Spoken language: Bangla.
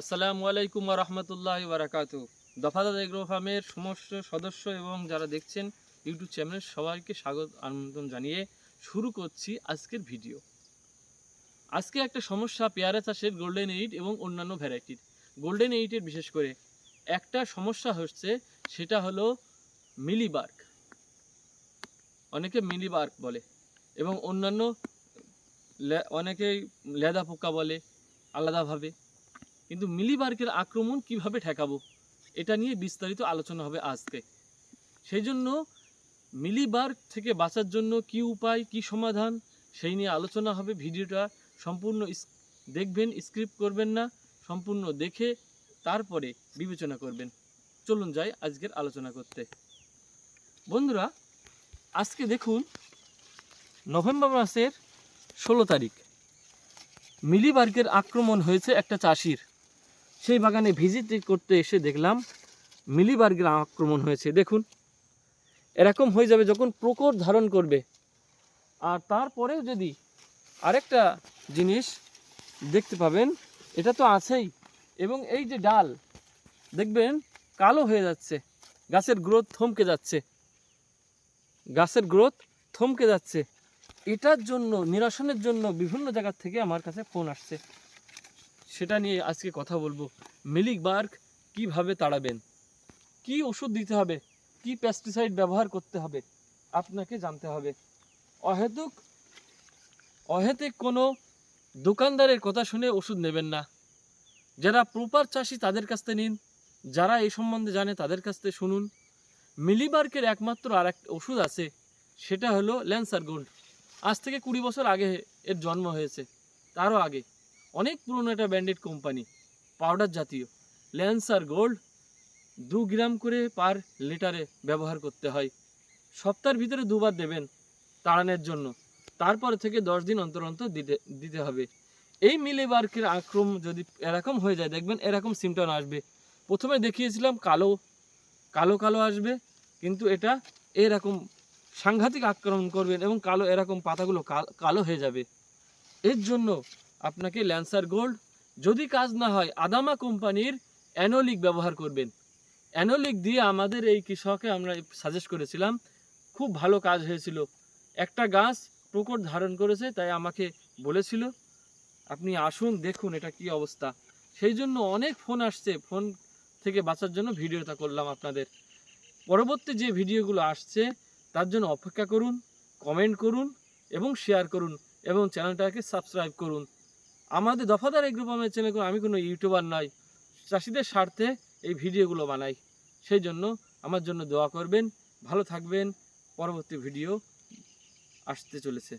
আসসালামু আলাইকুম রহমতুল্লাহ বারাকাত। দফাদার এগ্রো ফার্মের সমস্ত সদস্য এবং যারা দেখছেন ইউটিউব চ্যানেলের সবাইকে স্বাগত, আমন্ত্রণ জানিয়ে শুরু করছি আজকের ভিডিও। আজকে একটা সমস্যা, পেয়ারা চাষের গোল্ডেন এইট এবং অন্যান্য ভ্যারাইটির গোল্ডেন এইটের বিশেষ করে একটা সমস্যা হচ্ছে, সেটা হলো মিলিবার্ক অনেকে মিলিবার্ক বলে এবং অন্যান্য অনেকেই লেদা পোকা বলে, আলাদাভাবে। কিন্তু মিলিবার্কের আক্রমণ কীভাবে ঠেকাবো? এটা নিয়ে বিস্তারিত আলোচনা হবে আজকে। সেই জন্য মিলিবার্ক থেকে বাঁচার জন্য কি উপায়, কি সমাধান, সেই নিয়ে আলোচনা হবে। ভিডিওটা সম্পূর্ণ দেখবেন স্ক্রিপ্ট করবেন না, সম্পূর্ণ দেখে তারপরে বিবেচনা করবেন। চলুন যাই আজকের আলোচনা করতে। বন্ধুরা, আজকে দেখুন, নভেম্বর মাসের ষোলো তারিখ। মিলিবার্গের আক্রমণ হয়েছে একটা চাষির। সেই বাগানে ভিজিট করতে এসে দেখলাম মিলিবার্গের আক্রমণ হয়েছে। দেখুন, এরকম হয়ে যাবে যখন প্রকট ধারণ করবে। আর তারপরেও যদি আরেকটা জিনিস দেখতে পাবেন, এটা তো আছেই। এবং এই যে ডাল, দেখবেন কালো হয়ে যাচ্ছে, গাছের গ্রোথ থমকে যাচ্ছে। গাছের গ্রোথ থমকে যাচ্ছে। এটার জন্য, নিরসনের জন্য বিভিন্ন জায়গা থেকে আমার কাছে ফোন আসছে। সেটা নিয়ে আজকে কথা বলব। মিলিক বার্ক কীভাবে তাড়াবেন? কি ওষুধ দিতে হবে? কি পেস্টিসাইড ব্যবহার করতে হবে? আপনাকে জানতে হবে। অহেতুক অহেতুক কোনো দোকানদারের কথা শুনে ওষুধ নেবেন না। যারা প্রপার চাষি তাদের কাছ থেকে নিন। যারা এই সম্বন্ধে জানে তাদের কাছ থেকে শুনুন। মিলিবার্কের একমাত্র আর এক ওষুধ আছে, সেটা হলো ল্যান্সার গোল্ড। আজ থেকে কুড়ি বছর আগে এর জন্ম হয়েছে, তারও আগে। অনেক পুরনো একটা ব্যান্ডেড কোম্পানি, পাউডার জাতীয়। ল্যান্সার গোল্ড দু গ্রাম করে পার লিটারে ব্যবহার করতে হয়। সপ্তাহের ভিতরে দুবার দেবেন তাড়ানোর জন্য। তারপর থেকে দশ দিন অন্তর অন্তর দিতে দিতে হবে। এই মিলিবার্কের আক্রমণ যদি এরকম হয়ে যায়, দেখবেন এরকম সিমটন আসবে। প্রথমে দেখিয়েছিলাম কালো কালো কালো আসবে, কিন্তু এটা এরকম সাংঘাতিক আক্রমণ করবেন এবং কালো, এরকম পাতাগুলো কালো হয়ে যাবে। এর জন্য আপনাকে ল্যান্সার গোল্ড যদি কাজ না হয় আদামা কোম্পানির অ্যানোলিক ব্যবহার করবেন। অ্যানোলিক দিয়ে আমাদের এই কৃষককে আমরা সাজেস্ট করেছিলাম, খুব ভালো কাজ হয়েছিল। একটা গাছ প্রকট ধারণ করেছে, তাই আমাকে বলেছিল, আপনি আসুন, দেখুন এটা কি অবস্থা। সেই জন্য অনেক ফোন আসছে, ফোন থেকে বাঁচার জন্য ভিডিওটা করলাম আপনাদের। পরবর্তী যে ভিডিওগুলো আসছে, তার জন্য অপেক্ষা করুন কমেন্ট করুন এবং শেয়ার করুন এবং চ্যানেলটাকে সাবস্ক্রাইব করুন। আমাদের দফাদার এগ্রুপ আমার চ্যানেল আমি কোনো ইউটিউবার নয়, চাষিদের স্বার্থে এই ভিডিওগুলো বানাই। সেই জন্য আমার জন্য দোয়া করবেন, ভালো থাকবেন, পরবর্তী ভিডিও আসতে চলেছে।